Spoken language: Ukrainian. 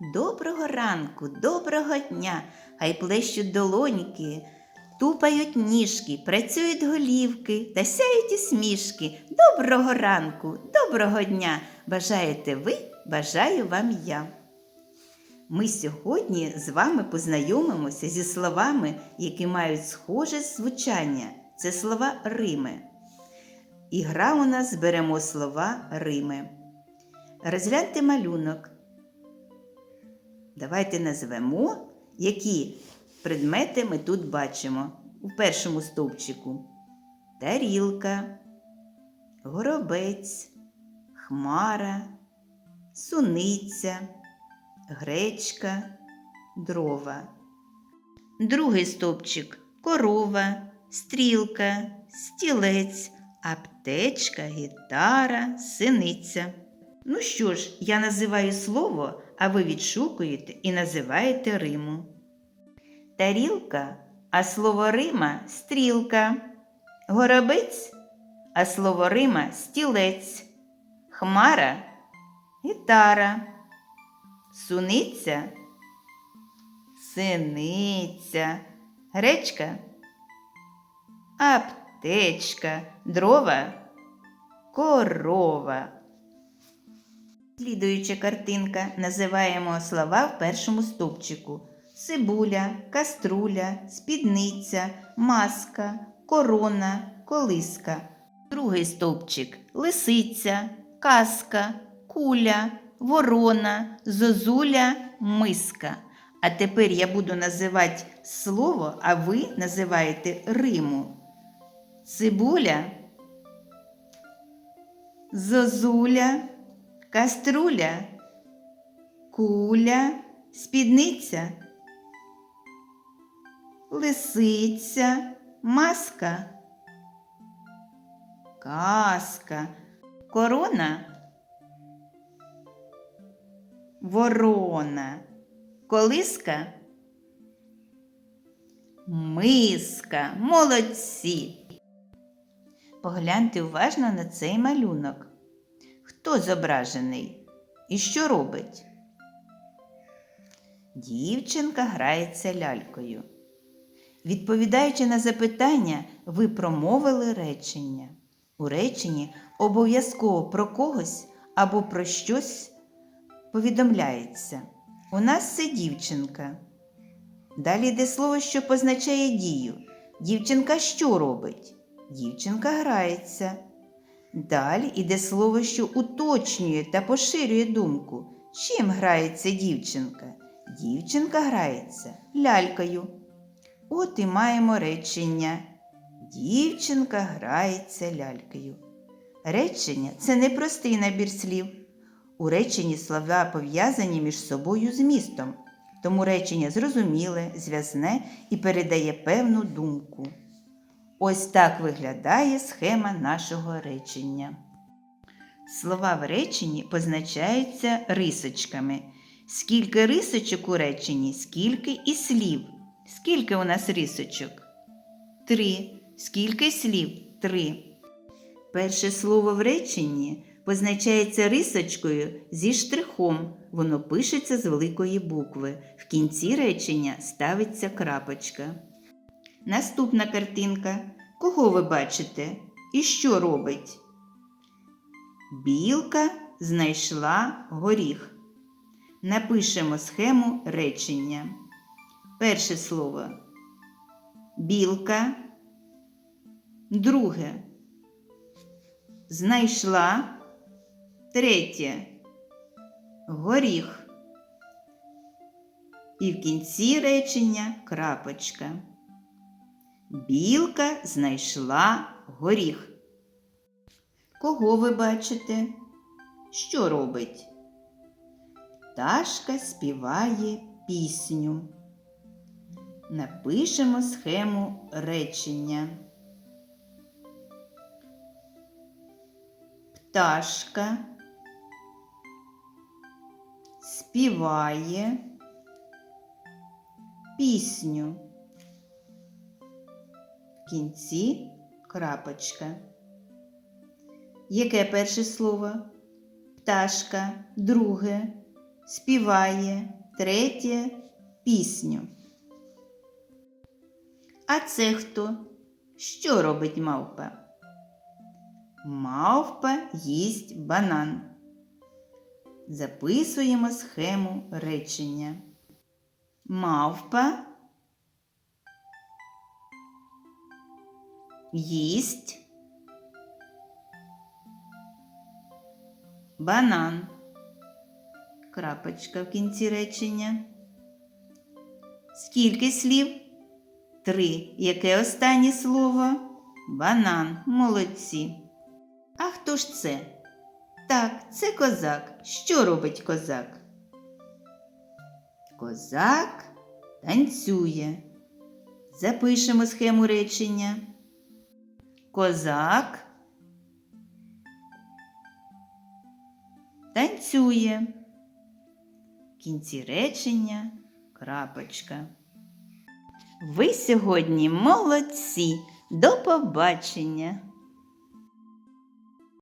Доброго ранку, доброго дня, хай плещуть долоньки, тупають ніжки, працюють голівки та сяють усмішки. Доброго ранку, доброго дня! Бажаєте ви, бажаю вам я. Ми сьогодні з вами познайомимося зі словами, які мають схоже звучання. Це слова Рими. І гра у нас беремо слова Рими. Розгляньте малюнок. Давайте назвемо, які предмети ми тут бачимо у першому стовпчику: тарілка, горобець, хмара, суниця, гречка, дрова. Другий стовпчик корова, стрілка, стілець, аптечка, гітара, синиця. Ну що ж, я називаю слово, а ви відшукуєте і називаєте Риму. Тарілка, а слово Рима стрілка. Горобець, а слово Рима стілець. Хмара гітара. Суниця синиця. Гречка аптечка. Дрова корова. Слідуюча картинка називаємо слова в першому стовпчику: цибуля, каструля, спідниця, маска, корона, колиска. Другий стовпчик лисиця, каска, куля, ворона, зозуля, миска. А тепер я буду називати слово, а ви називаєте Риму. Цибуля, зозуля, каструля, куля, спідниця, лисиця, маска, каска, корона, ворона, колиска, миска, молодці. Погляньте уважно на цей малюнок. Хто зображений і що робить? Дівчинка грається лялькою. Відповідаючи на запитання, ви промовили речення. У реченні обов'язково про когось або про щось повідомляється. У нас це дівчинка. Далі йде слово, що позначає дію. Дівчинка що робить? Дівчинка грається. Далі йде слово, що уточнює та поширює думку. Чим грається дівчинка? Дівчинка грається лялькою. От і маємо речення. Дівчинка грається лялькою. Речення це не простий набір слів. У реченні слова пов'язані між собою змістом, тому речення зрозуміле, зв'язне і передає певну думку. Ось так виглядає схема нашого речення. Слова в реченні позначаються рисочками. Скільки рисочок у реченні, скільки і слів. Скільки у нас рисочок? Три. Скільки слів? Три. Перше слово в реченні позначається рисочкою зі штрихом. Воно пишеться з великої букви. В кінці речення ставиться крапочка. Наступна картинка. Кого ви бачите? І що робить? Білка знайшла горіх. Напишемо схему речення. Перше слово білка. Друге. Знайшла. Третє. Горіх. І в кінці речення крапочка. Білка знайшла горіх. Кого ви бачите? Що робить? Пташка співає пісню. Напишемо схему речення. Пташка співає пісню. Кінці крапочка. Яке перше слово? Пташка, друге, співає, третє пісню. А це хто? Що робить мавпа? Мавпа їсть банан. Записуємо схему речення. Мавпа їсть банан. Крапочка в кінці речення. Скільки слів? Три. Яке останнє слово? Банан. Молодці. А хто ж це? Так, це козак. Що робить козак? Козак танцює. Запишемо схему речення. Козак танцює. В кінці речення крапочка. Ви сьогодні молодці. До побачення!